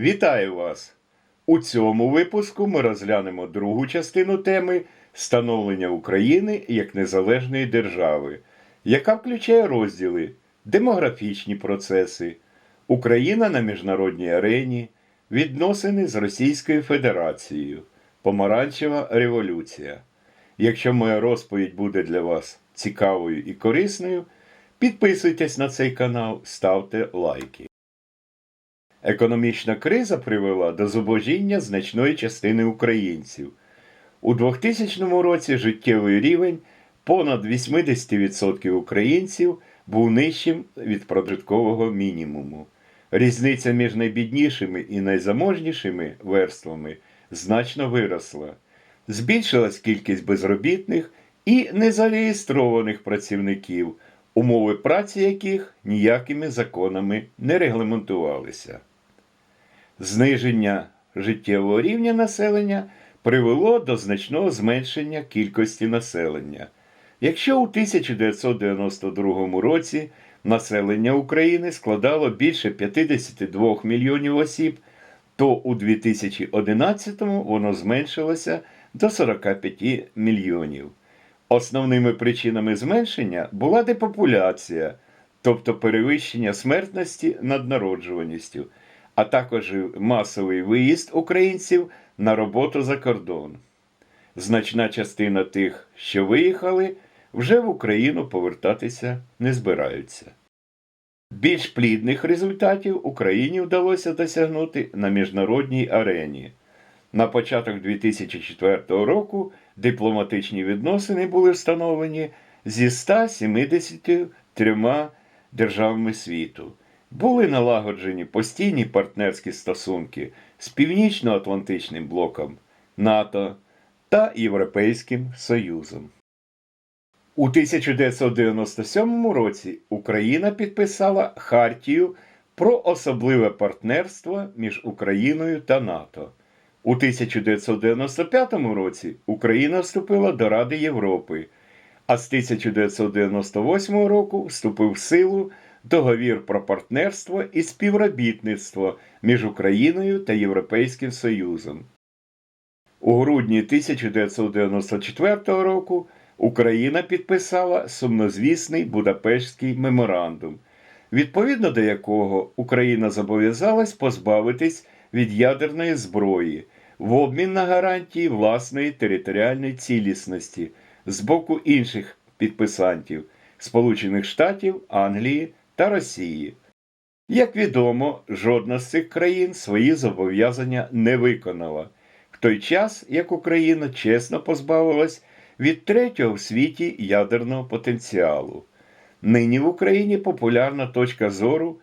Вітаю вас! У цьому випуску ми розглянемо другу частину теми становлення України як незалежної держави, яка включає розділи демографічні процеси, Україна на міжнародній арені, відносини з Російською Федерацією, Помаранчева революція. Якщо моя розповідь буде для вас цікавою і корисною, підписуйтесь на цей канал, ставте лайки. Економічна криза привела до зубожіння значної частини українців. У 2000 році життєвий рівень понад 80% українців був нижчим від прожиткового мінімуму. Різниця між найбіднішими і найзаможнішими верствами значно виросла. Збільшилась кількість безробітних і незареєстрованих працівників, умови праці яких ніякими законами не регламентувалися. Зниження життєвого рівня населення привело до значного зменшення кількості населення. Якщо у 1992 році населення України складало більше 52 мільйонів осіб, то у 2011 воно зменшилося до 45 мільйонів. Основними причинами зменшення була депопуляція, тобто перевищення смертності над народжуваністю, а також масовий виїзд українців на роботу за кордон. Значна частина тих, що виїхали, вже в Україну повертатися не збираються. Більш плідних результатів Україні вдалося досягнути на міжнародній арені. На початок 2004 року дипломатичні відносини були встановлені зі 173 державами світу. Були налагоджені постійні партнерські стосунки з Північно-Атлантичним блоком НАТО та Європейським Союзом. У 1997 році Україна підписала Хартію про особливе партнерство між Україною та НАТО. У 1995 році Україна вступила до Ради Європи, а з 1998 року вступив в силу договір про партнерство і співробітництво між Україною та Європейським Союзом. У грудні 1994 року Україна підписала сумнозвісний Будапештський меморандум, відповідно до якого Україна зобов'язалась позбавитись від ядерної зброї в обмін на гарантії власної територіальної цілісності з боку інших підписантів Сполучених Штатів, Англії та Росії. Як відомо, жодна з цих країн свої зобов'язання не виконала, в той час як Україна чесно позбавилась від третього в світі ядерного потенціалу. Нині в Україні популярна точка зору,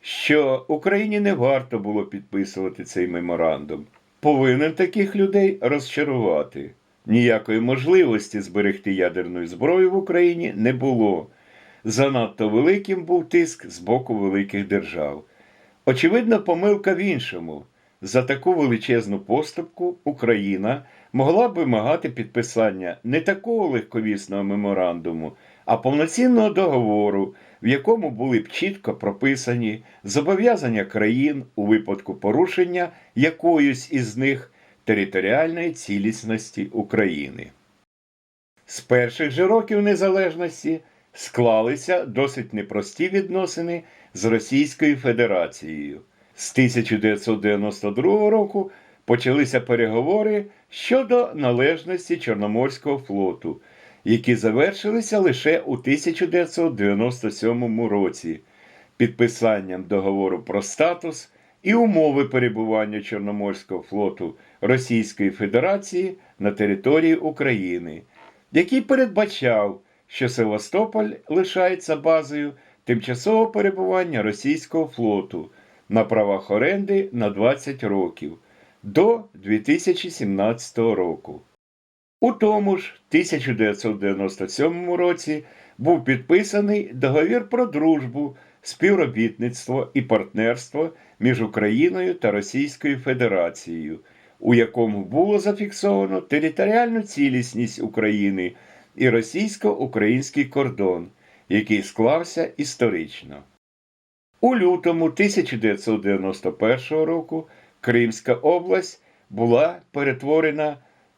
що Україні не варто було підписувати цей меморандум. Повинен таких людей розчарувати. Ніякої можливості зберегти ядерну зброю в Україні не було. Занадто великим був тиск з боку великих держав. Очевидно, помилка в іншому. За таку величезну поступку Україна могла б вимагати підписання не такого легковісного меморандуму, а повноцінного договору, в якому були б чітко прописані зобов'язання країн у випадку порушення якоїсь із них територіальної цілісності України. З перших же років незалежності склалися досить непрості відносини з Російською Федерацією. З 1992 року почалися переговори щодо належності Чорноморського флоту, які завершилися лише у 1997 році підписанням договору про статус і умови перебування Чорноморського флоту Російської Федерації на території України, який передбачав, що Севастополь лишається базою тимчасового перебування російського флоту на правах оренди на 20 років до 2017 року. У тому ж 1997 році був підписаний договір про дружбу, співробітництво і партнерство між Україною та Російською Федерацією, у якому було зафіксовано територіальну цілісність України і російсько-український кордон, який склався історично. У лютому 1991 року Кримська область була перетворена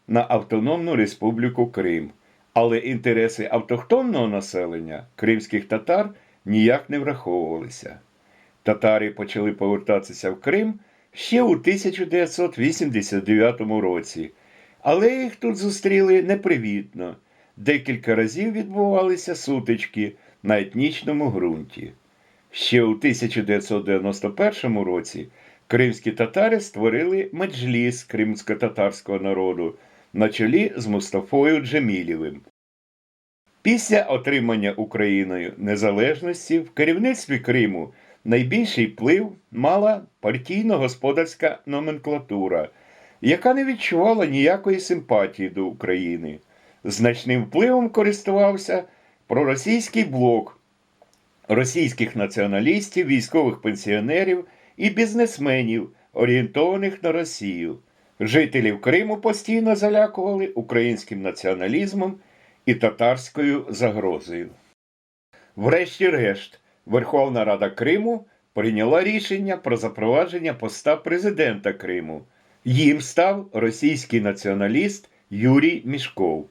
на Автономну Республіку Крим, але інтереси автохтонного населення кримських татар ніяк не враховувалися. Татари почали повертатися в Крим ще у 1989 році, але їх тут зустріли непривітно. Декілька разів відбувалися сутички на етнічному ґрунті. Ще у 1991 році кримські татари створили меджліс кримсько-татарського народу на чолі з Мустафою Джемілєвим. Після отримання Україною незалежності в керівництві Криму найбільший вплив мала партійно-господарська номенклатура, яка не відчувала ніякої симпатії до України. Значним впливом користувався проросійський блок російських націоналістів, військових пенсіонерів і бізнесменів, орієнтованих на Росію. Жителів Криму постійно залякували українським націоналізмом і татарською загрозою. Врешті-решт, Верховна Рада Криму прийняла рішення про запровадження поста президента Криму. Їм став російський націоналіст Юрій Мішков.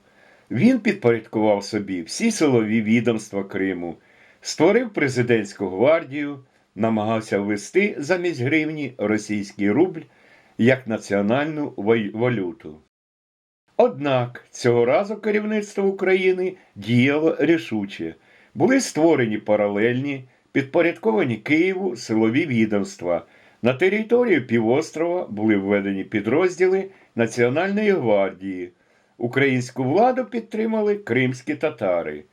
Він підпорядкував собі всі силові відомства Криму, створив президентську гвардію, намагався ввести замість гривні російський рубль як національну валюту. Однак цього разу керівництво України діяло рішуче. Були створені паралельні, підпорядковані Києву силові відомства. На територію півострова були введені підрозділи Національної гвардії. Українську владу підтримали кримські татари.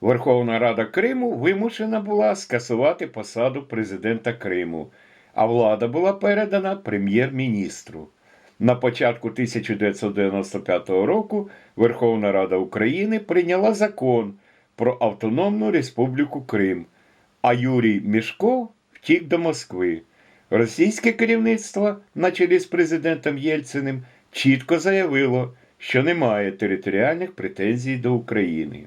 Верховна Рада Криму вимушена була скасувати посаду президента Криму, а влада була передана прем'єр-міністру. На початку 1995 року Верховна Рада України прийняла закон про Автономну Республіку Крим, а Юрій Мішков втік до Москви. Російське керівництво, на чолі з президентом Єльциним, чітко заявило, що немає територіальних претензій до України.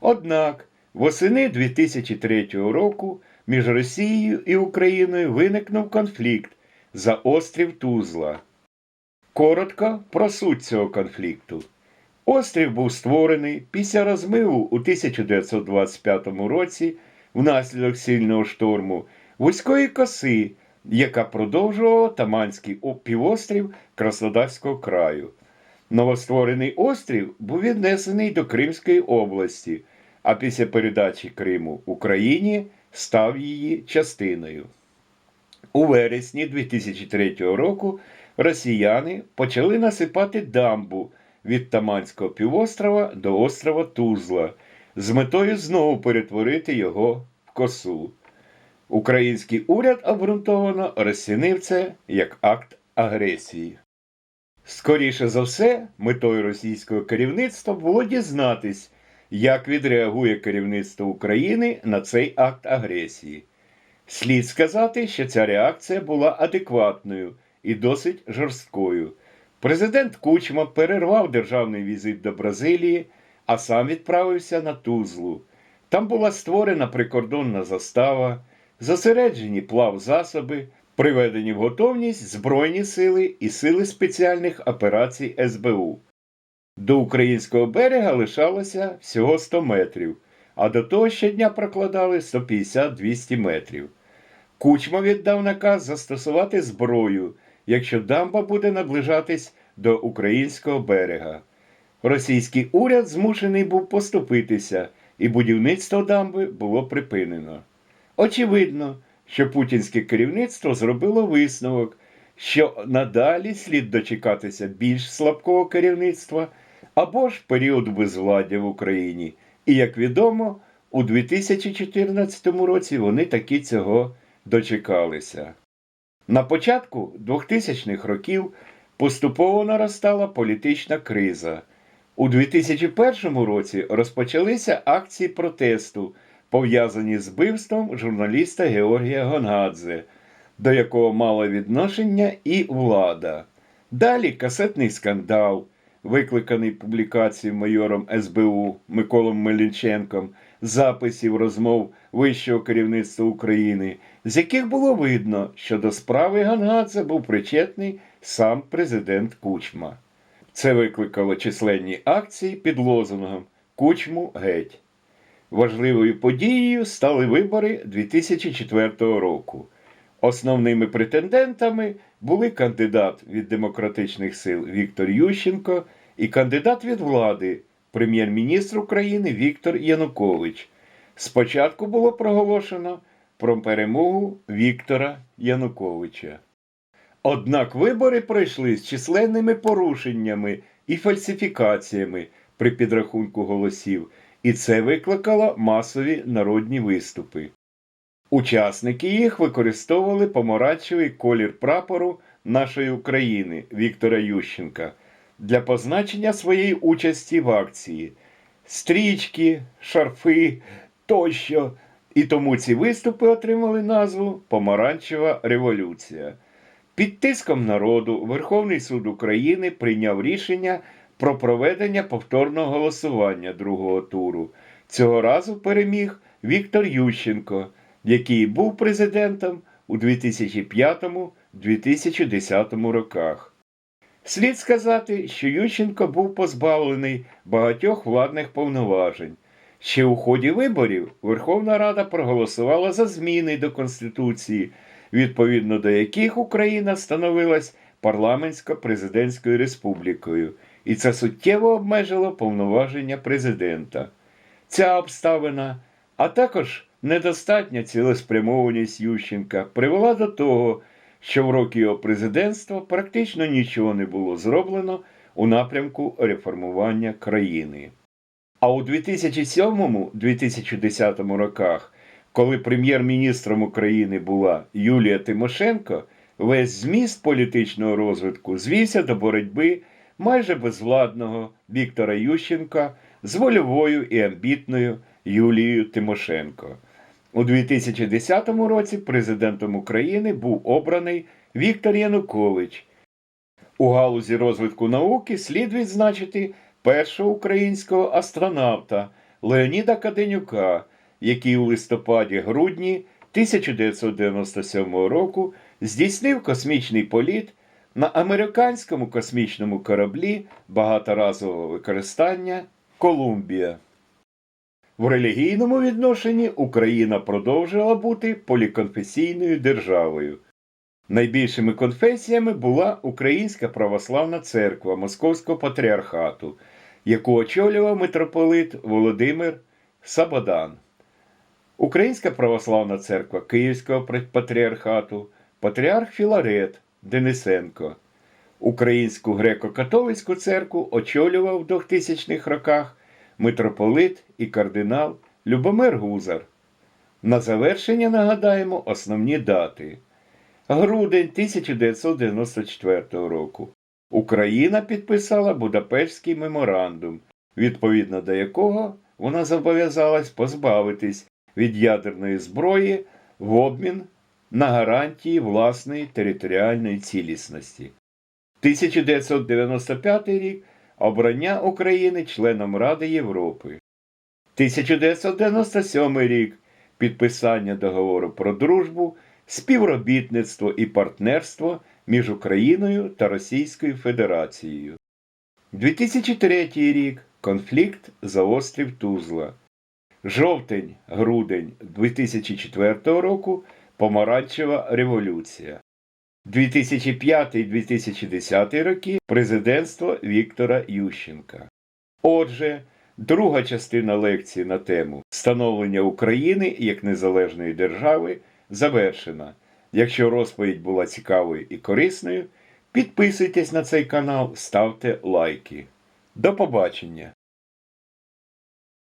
Однак восени 2003 року між Росією і Україною виникнув конфлікт за острів Тузла. Коротко про суть цього конфлікту. Острів був створений після розмиву у 1925 році внаслідок сильного шторму вузької коси, яка продовжувала Таманський півострів Краснодарського краю. Новостворений острів був віднесений до Кримської області, а після передачі Криму Україні став її частиною. У вересні 2003 року росіяни почали насипати дамбу від Таманського півострова до острова Тузла з метою знову перетворити його в косу. Український уряд обґрунтовано розцінив це як акт агресії. Скоріше за все, метою російського керівництва було дізнатись, як відреагує керівництво України на цей акт агресії. Слід сказати, що ця реакція була адекватною і досить жорсткою. Президент Кучма перервав державний візит до Бразилії, а сам відправився на Тузлу. Там була створена прикордонна застава, зосереджені плавзасоби, приведені в готовність Збройні сили і сили спеціальних операцій СБУ. До українського берега лишалося всього 100 метрів, а до того щодня прокладали 150-200 метрів. Кучма віддав наказ застосувати зброю, якщо дамба буде наближатись до українського берега. Російський уряд змушений був поступитися, і будівництво дамби було припинено. Очевидно, що путінське керівництво зробило висновок, що надалі слід дочекатися більш слабкого керівництва або ж періоду безвладдя в Україні. І, як відомо, у 2014 році вони таки цього дочекалися. На початку 2000-х років поступово наростала політична криза. У 2001 році розпочалися акції протесту, пов'язані з вбивством журналіста Георгія Гонгадзе, до якого мала відношення і влада. Далі касетний скандал, викликаний публікацією майором СБУ Миколом Мелінченком записів розмов вищого керівництва України, з яких було видно, що до справи Гангадзе був причетний сам президент Кучма. Це викликало численні акції під лозунгом Кучму геть. Важливою подією стали вибори 2004 року. Основними претендентами були кандидат від демократичних сил Віктор Ющенко і кандидат від влади, прем'єр-міністр України Віктор Янукович. Спочатку було проголошено про перемогу Віктора Януковича. Однак вибори пройшли з численними порушеннями і фальсифікаціями при підрахунку голосів, і це викликало масові народні виступи. Учасники їх використовували помаранчевий колір прапору нашої України Віктора Ющенка для позначення своєї участі в акції, стрічки, шарфи тощо. І тому ці виступи отримали назву Помаранчева революція. Під тиском народу Верховний суд України прийняв рішення про проведення повторного голосування другого туру. Цього разу переміг Віктор Ющенко, який був президентом у 2005-2010 роках. Слід сказати, що Ющенко був позбавлений багатьох владних повноважень. Ще у ході виборів Верховна Рада проголосувала за зміни до Конституції, відповідно до яких Україна становилась парламентсько-президентською республікою, і це суттєво обмежило повноваження президента. Ця обставина, а також недостатня цілеспрямованість Ющенка привела до того, що в роки його президентства практично нічого не було зроблено у напрямку реформування країни. А у 2007-2010 роках, коли прем'єр-міністром України була Юлія Тимошенко, весь зміст політичного розвитку звівся до боротьби майже безвладного Віктора Ющенка з вольовою і амбітною Юлією Тимошенко. У 2010 році президентом України був обраний Віктор Янукович. У галузі розвитку науки слід відзначити першого українського астронавта Леоніда Каденюка, який у листопаді-грудні 1997 року здійснив космічний політ на американському космічному кораблі багаторазового використання Колумбія. В релігійному відношенні Україна продовжила бути поліконфесійною державою. Найбільшими конфесіями була Українська православна церква Московського патріархату, яку очолював митрополит Володимир Сабадан. Українська православна церква Київського патріархату, патріарх Філарет Денисенко. Українську греко-католицьку церкву очолював в 2000-х роках митрополит і кардинал Любомир Гузар. На завершення нагадаємо основні дати. Грудень 1994 року. Україна підписала Будапештський меморандум, відповідно до якого вона зобов'язалась позбавитись від ядерної зброї в обмін на гарантії власної територіальної цілісності. 1995 рік обрання України членом Ради Європи. 1997 рік підписання договору про дружбу, співробітництво і партнерство між Україною та Російською Федерацією. 2003 рік конфлікт за острів Тузла. Жовтень-грудень 2004 року Помаранчева революція. 2005-2010 роки президентство Віктора Ющенка. Отже, друга частина лекції на тему Становлення України як незалежної держави завершена. Якщо розповідь була цікавою і корисною, підписуйтесь на цей канал, ставте лайки. До побачення!